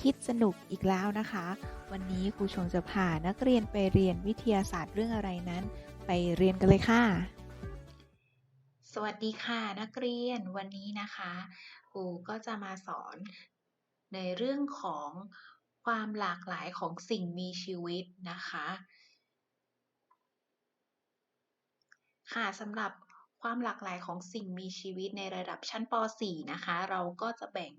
คิดสนุกอีกแล้วนะคะ วันนี้ครูชมจะพานักเรียนไปเรียนวิทยาศาสตร์เรื่องอะไรนั้น ไปเรียนกันเลยค่ะ สวัสดีค่ะนักเรียนวันนี้นะคะครูก็จะมาสอนในเรื่องของความหลากหลายของสิ่งมีชีวิตนะคะ ค่ะสำหรับความหลากหลายของสิ่งมีชีวิตในระดับชั้นป .4 นะคะ เราก็จะแบ่ง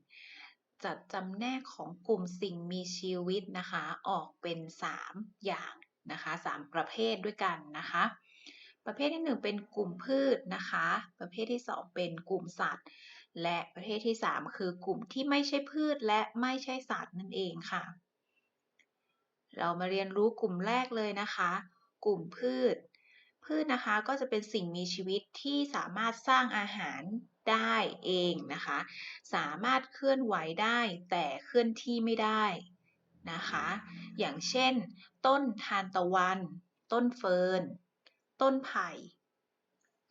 จัดจำแนกของกลุ่มสิ่งมีชีวิตนะคะ ออกเป็น 3 อย่างนะคะ3ประเภทด้วยกันนะคะ ประเภทที่ 1 เป็นกลุ่มพืชนะคะ ประเภทที่ 2 เป็นกลุ่มสัตว์ และประเภทที่ 3 คือกลุ่มที่ไม่ใช่พืชและไม่ใช่สัตว์นั่นเองค่ะ เรามาเรียนรู้กลุ่มแรกเลยนะคะ กลุ่มพืช พืชนะคะก็จะเป็นสิ่งมีชีวิตที่สามารถสร้างอาหาร ได้เองนะคะ สามารถเคลื่อนไหวได้แต่เคลื่อนที่ไม่ได้นะคะ อย่างเช่น ต้นทานตะวัน ต้นเฟิร์น ต้นไผ่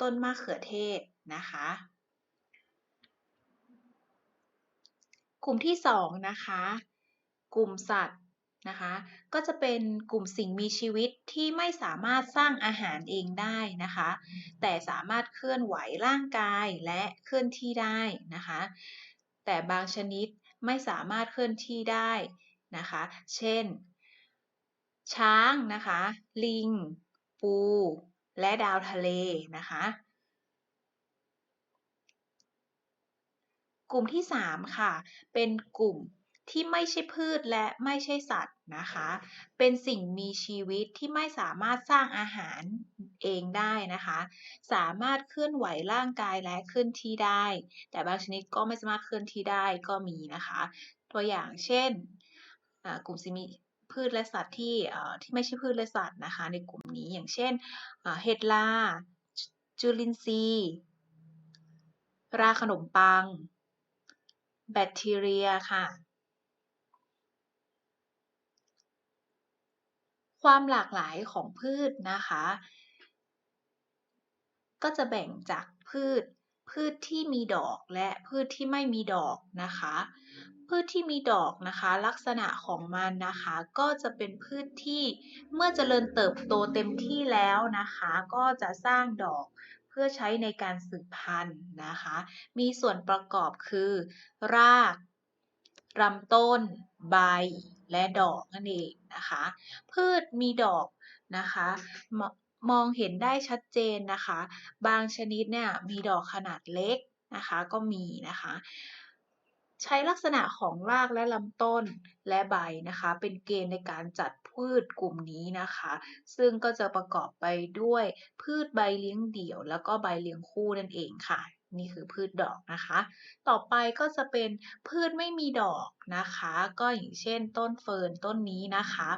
ต้นมะเขือเทศนะคะ กลุ่มที่สองนะคะ กลุ่มสัตว์ นะคะ ก็จะเป็นกลุ่มสิ่งมีชีวิตที่ไม่สามารถสร้างอาหารเองได้นะคะ แต่สามารถเคลื่อนไหวร่างกายและเคลื่อนที่ได้นะคะ แต่บางชนิดไม่สามารถเคลื่อนที่ได้นะคะ เช่น ช้างนะคะ ลิง ปู และดาวทะเลนะคะกลุ่มที่ 3 ค่ะ เป็นกลุ่ม ที่ไม่ใช่พืชและไม่ใช่สัตว์นะคะ เป็นสิ่งมีชีวิตที่ไม่สามารถสร้างอาหารเองได้นะคะ สามารถเคลื่อนไหวร่างกายและเคลื่อนที่ได้ แต่บางชนิดก็ไม่สามารถเคลื่อนที่ได้ก็มีนะคะ ตัวอย่างเช่น กลุ่มสิ่งมีพืชและสัตว์ที่ที่ไม่ใช่พืชและสัตว์นะคะ ในกลุ่มนี้อย่างเช่นเห็ดลา จุลินทรีย์ราขนมปัง แบคทีเรียค่ะ ความหลากหลายของพืชนะคะ ก็จะแบ่งจากพืช พืชที่มีดอกและพืชที่ไม่มีดอกนะคะ พืชที่มีดอกนะคะ ลักษณะของมันนะคะ ก็จะเป็นพืชที่เมื่อเจริญเติบโตเต็มที่แล้วนะคะ ก็จะสร้างดอกเพื่อใช้ในการสืบพันธุ์นะคะ มีส่วนประกอบคือ รากลำต้น ใบ และดอกนั่นเองนะคะ พืชมีดอกนะคะมมองเห็นได้ชัดเจนนะคะ บางชนิดเนี่ยมีดอกขนาดเล็กนะคะก็มีนะคะ ใช้ลักษณะของรากและลำต้นและใบนะคะ เป็นเกณฑ์ในการจัดพืชกลุ่มนี้นะคะ ซึ่งก็จะประกอบไปด้วยพืชใบเลี้ยงเดี่ยว แล้วก็ใบเลี้ยงคู่นั่นเองค่ะ นี่คือพืชดอกนะคะ ต่อไปก็จะเป็นพืชไม่มีดอกนะคะ ก็อย่างเช่น ต้นเฟิร์นต้นนี้นะคะ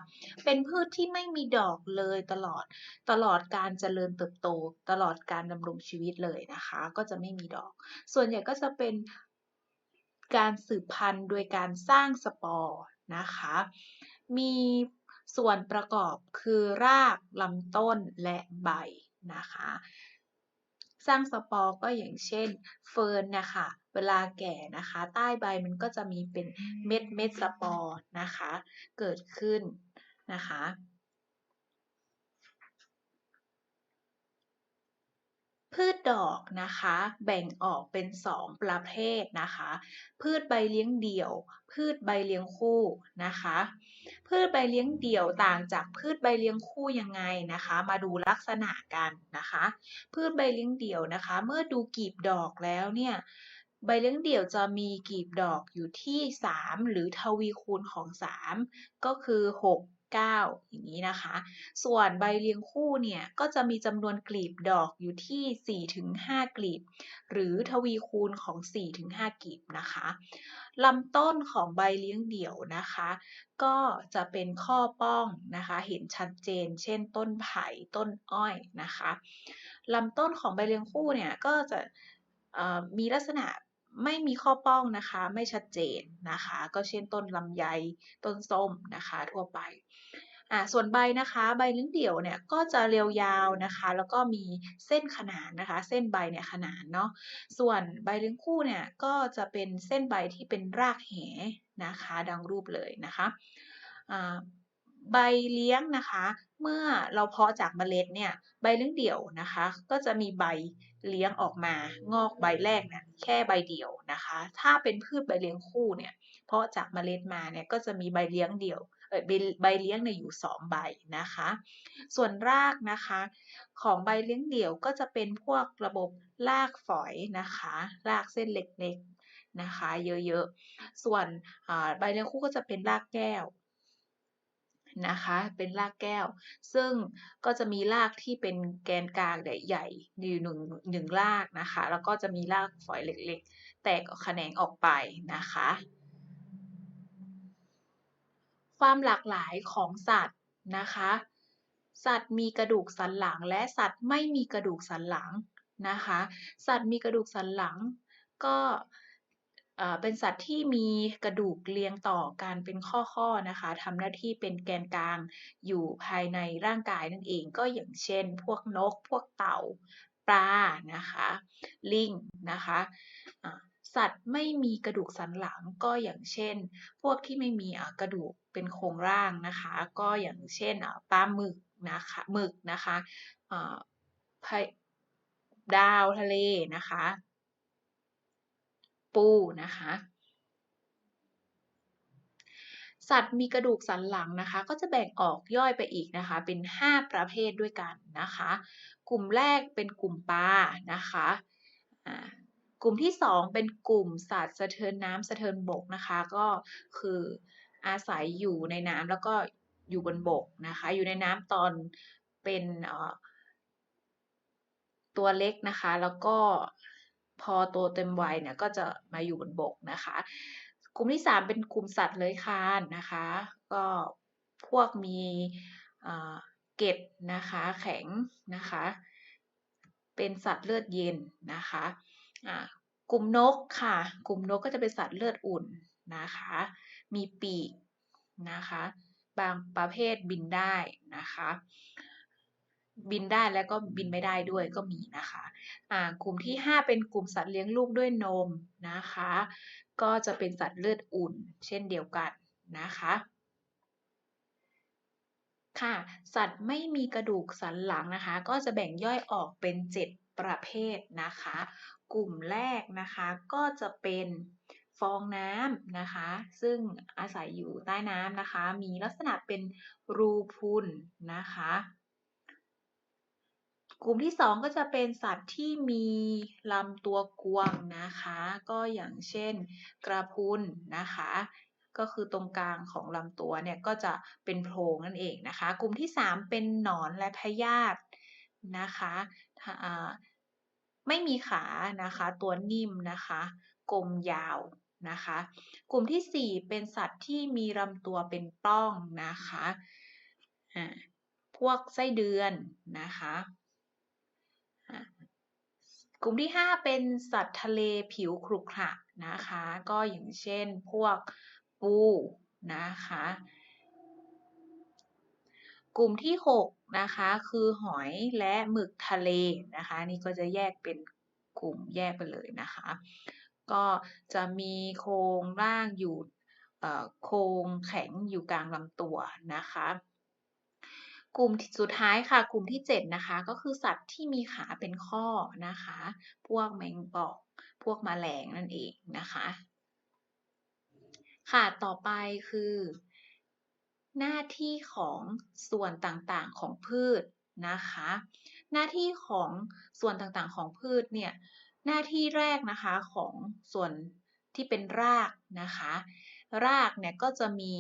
เป็นพืชที่ไม่มีดอกเลยตลอดตลอดการเจริญเติบโต ตลอดการดำรงชีวิตเลยนะคะ ก็จะไม่มีดอก ส่วนใหญ่ก็จะเป็นการสืบพันธุ์โดยการสร้างสปอร์นะคะ มีส่วนประกอบคือรากลำต้นและใบนะคะ ร้างสปอร์ก็อย่างเช่นเฟิร์นนะคะเวลาแก่นะคะ ใต้ใบมันก็จะมีเป็นเม็ดเม็ดสปอร์นะคะ เกิดขึ้นนะคะ พืชดอกนะคะ แบ่งออกเป็น 2 ประเภทนะคะ พืชใบเลี้ยงเดี่ยว พืชใบเลี้ยงคู่นะคะ พืชใบเลี้ยงเดี่ยวต่างจากพืชใบเลี้ยงคู่ยังไงนะคะ มาดูลักษณะกันนะคะ พืชใบเลี้ยงเดี่ยวนะคะ เมื่อดูกีบดอกแล้วเนี่ยใบเลี้ยงเดี่ยวจะมีกีบดอกอยู่ที่ 3 หรือทวีคูณของ 3 ก็คือ 6 9 อย่างนี้นะคะ ส่วนใบเลี้ยงคู่เนี่ยก็จะมีจำนวนกลีบดอกอยู่ที่ 4-5 กลีบ หรือทวีคูณของ 4-5 กลีบนะคะลำต้นของใบเลี้ยงเดี่ยวนะคะ ก็จะเป็นข้อป้องนะคะ เห็นชัดเจน เช่น ต้นไผ่ต้นอ้อยนะคะลำต้นของใบเลี้ยงคู่เนี่ยก็จะมีลักษณะ ไม่มีข้อป้องนะคะ ไม่ชัดเจนนะคะ ก็เช่นต้นลำไยต้นส้มนะคะ ทั่วไปอ่าส่วนใบนะคะใบเลี้ยงเดี่ยวเนี่ยก็จะเรียวยาวนะคะ แล้วก็มีเส้นขนานนะคะ เส้นใบเนี่ยขนานเนาะส่วนใบเลี้ยงคู่เนี่ยก็จะเป็นเส้นใบที่เป็นรากแหนะคะ ดังรูปเลยนะคะอ่าใบเลี้ยงนะคะ เมื่อเราเพาะจากเมล็ดเนี่ยใบเลี้ยงเดี่ยวนะคะ ก็จะมีใบเลี้ยงออกมางอกใบแรกเนี่ยแค่ใบเดียวนะคะ ถ้าเป็นพืชใบเลี้ยงคู่เนี่ยเพาะจากเมล็ดมาเนี่ยก็จะมีใบเลี้ยงเดี่ยวเออใบเลี้ยงเนี่ยอยู่สองใบนะคะ ส่วนรากนะคะ ของใบเลี้ยงเดี่ยวก็จะเป็นพวกระบบรากฝอยนะคะ รากเส้นเล็กๆนะคะ เยอะๆ ส่วนใบเลี้ยงคู่ก็จะเป็นรากแก้ว นะคะ เป็นรากแก้ว ซึ่งก็จะมีรากที่เป็นแกนกลางใหญ่ๆอยู่หนึ่งหนึ่งรากนะคะ แล้วก็จะมีรากฝอยเล็กๆ แตกแขนงออกไปนะคะ ความหลากหลายของสัตว์นะคะ สัตว์มีกระดูกสันหลังและสัตว์ไม่มีกระดูกสันหลังนะคะ สัตว์มีกระดูกสันหลังก็ เป็นสัตว์ที่มีกระดูกเรียงต่อกันเป็นข้อๆนะคะทำหน้าที่เป็นแกนกลางอยู่ภายในร่างกายนั่นเองก็อย่างเช่น พวกนก พวกเต่าปลานะคะลิงนะคะสัตว์ไม่มีกระดูกสันหลังก็อย่างเช่น พวกที่ไม่มีกระดูกเป็นโครงร่างนะคะ ก็อย่างเช่นปลาหมึกนะคะหมึกนะคะดาวทะเลนะคะ ปูนะคะสัตว์มีกระดูกสันหลังนะคะ ก็จะแบ่งออกย่อยไปอีกนะคะ เป็น 5 ประเภทด้วยกันนะคะ กลุ่มแรกเป็นกลุ่มปลานะคะกลุ่มที่ 2 เป็นกลุ่มสัตว์สะเทินน้ำสะเทินบกนะคะ ก็คืออาศัยอยู่ในน้ำแล้วก็อยู่บนบกนะคะ อยู่ในน้ำตอนเป็นตัวเล็กนะคะ แล้วก็ พอโตเต็มวัยเนี่ยก็จะมาอยู่บนบกนะคะ กลุ่มที่ 3 เป็นกลุ่มสัตว์เลื้อยคลานนะคะ ก็พวกมีเกล็ดนะคะแข็งนะคะ เป็นสัตว์เลือดเย็นนะคะอ่ากลุ่มนกค่ะ กลุ่มนกก็จะเป็นสัตว์เลือดอุ่นนะคะ มีปีกนะคะ บางประเภทบินได้นะคะ บินได้แล้วก็บินไม่ได้ด้วยก็มีนะคะอ่ากลุ่มที่ 5 เป็นกลุ่มสัตว์เลี้ยงลูกด้วยนมนะคะ ก็จะเป็นสัตว์เลือดอุ่น เช่นเดียวกันนะคะค่ะ สัตว์ไม่มีกระดูกสันหลังนะคะ ก็จะแบ่งย่อยออกเป็น 7 ประเภทนะคะ กลุ่มแรกนะคะก็จะเป็นฟองน้ำนะคะ ซึ่งอาศัยอยู่ใต้น้ำนะคะ มีลักษณะเป็นรูพุนนะคะ กลุ่มที่ 2 ก็จะเป็นสัตว์ที่มีลำตัวกวางนะคะ ก็อย่างเช่นกระพุนนะคะ ก็คือตรงกลางของลำตัวเนี่ยก็จะเป็นโพรงนั่นเองนะคะ กลุ่มที่ 3 เป็นหนอนและพยาธินะคะไม่มีขานะคะ ตัวนิ่มนะคะกลมยาวนะคะ กลุ่มทีสี่4 เป็นสัตว์ที่มีลำตัวเป็นปล้องนะคะพวกไส้เดือนนะคะ กลุ่มที่ 5 เป็นสัตว์ทะเลผิวขรุขระนะคะ ก็อย่างเช่นพวกปูนะคะ กลุ่มที่ 6 นะคะ คือหอยและหมึกทะเลนะคะ นี่ก็จะแยกเป็นกลุ่มแยกไปเลยนะคะ ก็จะมีโครงร่างอยู่โครงแข็งอยู่กลางลำตัวนะคะ กลุ่มสุดท้ายค่ะ กลุ่มที่ 7 นะคะ ก็คือสัตว์ที่มีขาเป็นข้อนะคะ พวกแมงป่องพวกแมลงนั่นเองนะคะ ค่ะต่อไปคือ หน้าที่ของส่วนต่างๆของพืชนะคะ หน้าที่ของส่วนต่างๆของพืชเนี่ยหน้าที่แรกนะคะของส่วนที่เป็นรากนะคะ รากเนี่ยก็จะมี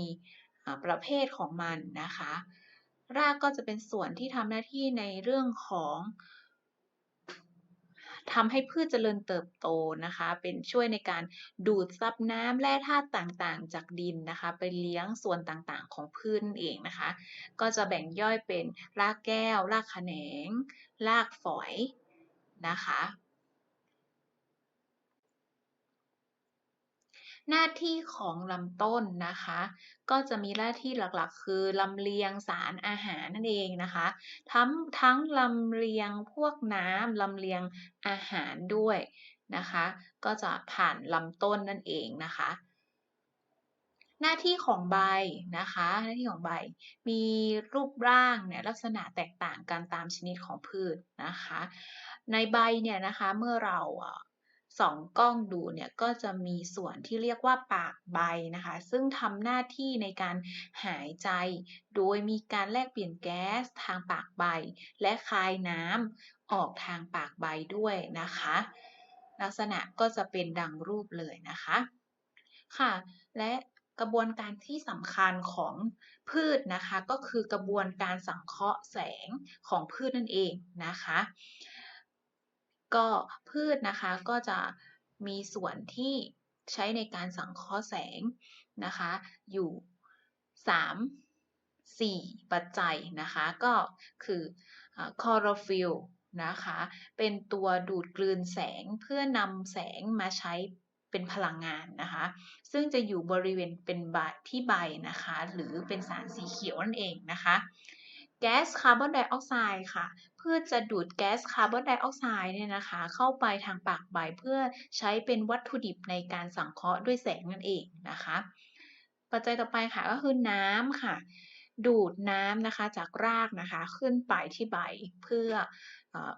ประเภทของมันนะคะ รากก็จะเป็นส่วนที่ทำหน้าที่ในเรื่องของทำให้พืชเจริญเติบโตนะคะ เป็นช่วยในการดูดซับน้ำแร่ธาตุต่างๆ จากดินนะคะ ไปเลี้ยงส่วนต่างๆ ของพืชเองนะคะ ก็จะแบ่งย่อยเป็นรากแก้ว รากแขนง รากฝอยนะคะ หน้าที่ของลำต้นนะคะ ก็จะมีหน้าที่หลักๆ คือลำเลียงสารอาหารนั่นเองนะคะ ทั้งทั้งลำเลียงพวกน้ำลำเลียงอาหารด้วยนะคะ ก็จะผ่านลำต้นนั่นเองนะคะหน้าที่ของใบนะคะ หน้าที่ของใบมีรูปร่างเนี่ยลักษณะแตกต่างกันตามชนิดของพืชนะคะ ในใบเนี่ยนะคะเมื่อเราอ่อ สองกล้องดูเนี่ยก็จะมีส่วนที่เรียกว่าปากใบนะคะ ซึ่งทำหน้าที่ในการหายใจ โดยมีการแลกเปลี่ยนแก๊สทางปากใบ และคายน้ำออกทางปากใบด้วยนะคะ ลักษณะก็จะเป็นดังรูปเลยนะคะค่ะ และกระบวนการที่สำคัญของพืชนะคะ ก็คือกระบวนการสังเคราะห์แสงของพืชนั่นเองนะคะ ก็พืชนะคะก็จะมีส่วนที่ใช้ในการสังเคราะห์แสงนะคะ อยู่ 3 4 ปัจจัยนะคะ ก็คือคอโรฟิลนะคะ เป็นตัวดูดกลืนแสงเพื่อนำแสงมาใช้เป็นพลังงานนะคะ ซึ่งจะอยู่บริเวณเป็นใบที่ใบนะคะ หรือเป็นสารสีเขียวนั่นเองนะคะ แก๊สคาร์บอนไดออกไซด์ค่ะ เพื่อจะดูดแก๊สคาร์บอนไดออกไซด์เนี่ยนะคะ เข้าไปทางปากใบเพื่อใช้เป็นวัตถุดิบในการสังเคราะห์ด้วยแสงนั่นเองนะคะ ปัจจัยต่อไปค่ะก็คือน้ำค่ะ ดูดน้ำนะคะจากรากนะคะขึ้นไปที่ใบเพื่อเออ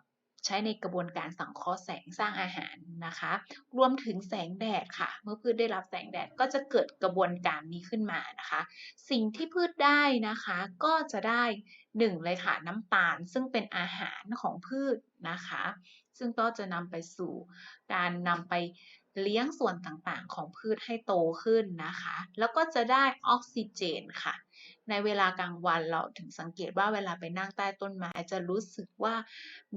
ใช้ในกระบวนการสังเคราะห์แสงสร้างอาหารนะคะ รวมถึงแสงแดดค่ะ เมื่อพืชได้รับแสงแดดก็จะเกิดกระบวนการนี้ขึ้นมานะคะ สิ่งที่พืชได้นะคะก็จะได้หนึ่งเลยค่ะน้ำตาลซึ่งเป็นอาหารของพืชนะคะ ซึ่งก็จะนำไปสู่การนำไปเลี้ยงส่วนต่างๆ ของพืชให้โตขึ้นนะคะ แล้วก็จะได้ออกซิเจนค่ะ ในเวลากลางวันเราถึงสังเกตว่าเวลาไปนั่งใต้ต้นไม้จะรู้สึกว่า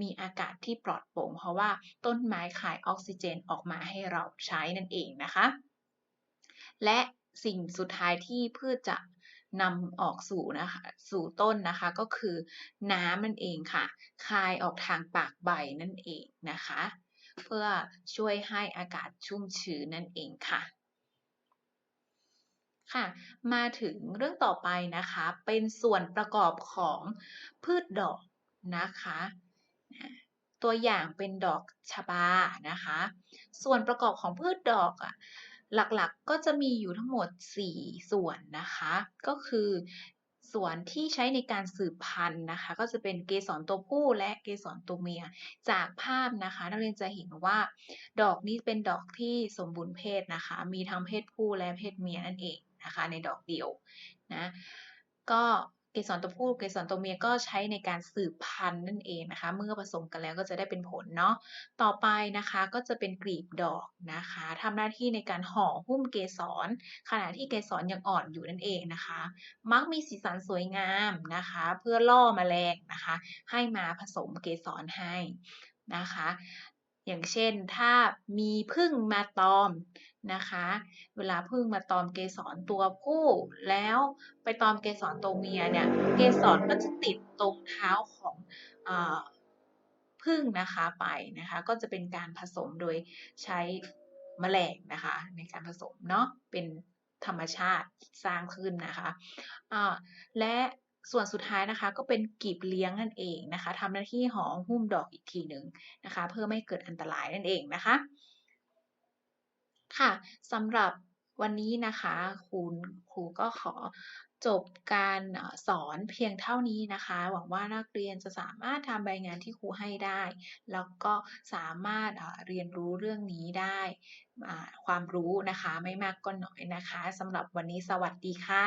มีอากาศที่ปลอดโปร่ง เพราะว่าต้นไม้ขายออกซิเจนออกมาให้เราใช้นั่นเองนะคะ และสิ่งสุดท้ายที่พืชจะนำออกสู่นะคะสู่ต้นนะคะก็คือน้ำนั่นเองค่ะ คายออกทางปากใบนั่นเองนะคะ เพื่อช่วยให้อากาศชุ่มชื้นนั่นเองค่ะ ค่ะ มาถึงเรื่องต่อไปนะคะ เป็นส่วนประกอบของพืชดอกนะคะ ตัวอย่างเป็นดอกชบานะคะ ส่วนประกอบของพืชดอกอะหลักๆก็จะมีอยู่ทั้งหมด 4 ส่วนนะคะ ก็คือส่วนที่ใช้ในการสืบพันธุ์นะคะ ก็จะเป็นเกสรตัวผู้และเกสรตัวเมีย จากภาพนะคะ นักเรียนจะเห็นว่า ดอกนี้เป็นดอกที่สมบูรณ์เพศนะคะ มีทั้งเพศผู้และเพศเมียนั่นเอง นะคะในดอกเดียวนะก็เกสรตัวผู้เกสรตัวเมียก็ใช้ในการสืบพันธุ์นั่นเองนะคะ เมื่อผสมกันแล้วก็จะได้เป็นผลเนาะต่อไปนะคะก็จะเป็นกลีบดอกนะคะทำหน้าที่ในการห่อหุ้มเกสรขณะที่เกสรยังอ่อนอยู่นั่นเองนะคะ มักมีสีสันสวยงามนะคะ เพื่อล่อแมลงนะคะ ให้มาผสมเกสรให้นะคะ อย่างเช่นถ้ามีผึ้งมาตอมนะคะ เวลาผึ้งมาตอมเกสรตัวผู้ แล้วไปตอมเกสรตัวเมียเนี่ยเกสรก็จะติดตรงเท้าของอาผึ้งนะคะไปนะคะก็จะเป็นการผสมโดยใช้แมลงนะคะในการผสมเนาะเป็นธรรมชาติสร้างขึ้นนะคะอ่าและ ส่วนสุดท้ายนะคะก็เป็นกลีบเลี้ยงนั่นเองนะคะทำหน้าที่ห่อหุ้มดอกอีกทีหนึ่งนะคะ เพื่อไม่เกิดอันตรายนั่นเองนะคะ ค่ะสำหรับวันนี้นะคะครูครูก็ขอจบการสอนเพียงเท่านี้นะคะ หวังว่านักเรียนจะสามารถทำใบงานที่ครูให้ได้ แล้วก็สามารถเรียนรู้เรื่องนี้ได้ความรู้นะคะไม่มากก็น้อยนะคะสำหรับวันนี้สวัสดีค่ะ